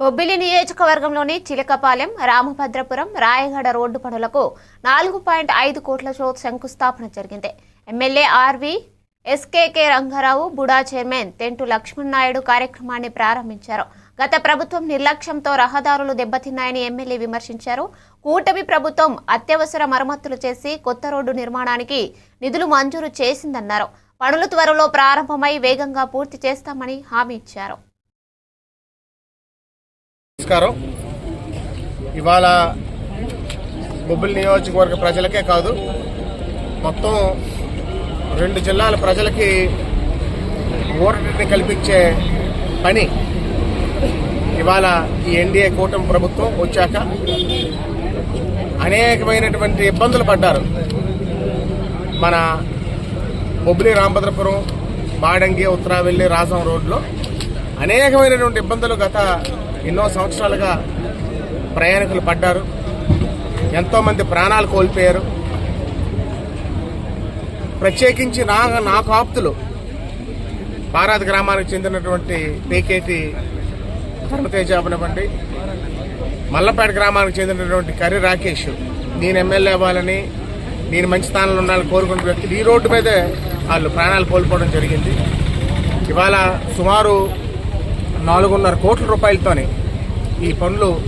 బొబ్బిలి నియోజకవర్గంలోని చిలకపాలెం రామభద్రపురం రాయగడ రోడ్డు పనులకు నాలుగు పాయింట్ ఐదు కోట్లతో శంకుస్థాపన జరిగింది. MLA RV SKK Rangarao BUDA chairman Tentu Laxman Naidu కార్యక్రమాన్ని ప్రారంభించారు. గత ప్రభుత్వం నిర్లక్ష్యంతో రహదారులు దెబ్బతిన్నాయని ఎమ్మెల్యే విమర్శించారు. కూటమి ప్రభుత్వం అత్యవసర మరమ్మతులు చేసి కొత్త రోడ్డు నిర్మాణానికి నిధులు మంజూరు చేసిందన్నారు. పనులు త్వరలో ప్రారంభమై వేగంగా పూర్తి చేస్తామని హామీ ఇచ్చారు. నమస్కారం. ఇవాళ బొబ్బిలి నియోజకవర్గ ప్రజలకే కాదు మొత్తం రెండు జిల్లాల ప్రజలకి ఓటర్ని కల్పించే పని ఇవాళ ఈ ఎన్డీఏ కూటమి ప్రభుత్వం వచ్చాక అనేకమైనటువంటి ఇబ్బందులు పడ్డారు. మన బొబ్బిలి రామభద్రపురం బాడంగి ఉత్తరావెల్లి రాజం రోడ్లో అనేకమైనటువంటి ఇబ్బందులు గత ఎన్నో సంవత్సరాలుగా ప్రయాణికులు పడ్డారు. ఎంతోమంది ప్రాణాలు కోల్పోయారు. ప్రత్యేకించి నా నాకు ఆప్తులు. పారాది గ్రామానికి చెందినటువంటి పేకేటి ధర్మతేజ అవనివ్వండి మల్లపేట గ్రామానికి చెందినటువంటి కర్రీ రాకేష్ నేను ఎమ్మెల్యే అవ్వాలని నేను మంచి స్థానంలో ఉండాలని కోరుకున్న వ్యక్తులు ఈ రోడ్డు మీదే వాళ్ళు ప్రాణాలు కోల్పోవడం జరిగింది. ఇవాళ సుమారు నాలుగున్నర కోట్ల రూపాయలతోని ఈ పనులు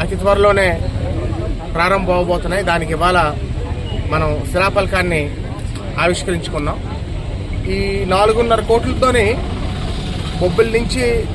అతి త్వరలోనే ప్రారంభం అవబోతున్నాయి. దానికి ఇవాళ మనం శిలాఫలకాన్ని ఆవిష్కరించుకున్నాం. ఈ నాలుగున్నర కోట్లతోనే బొబ్బిల నుంచి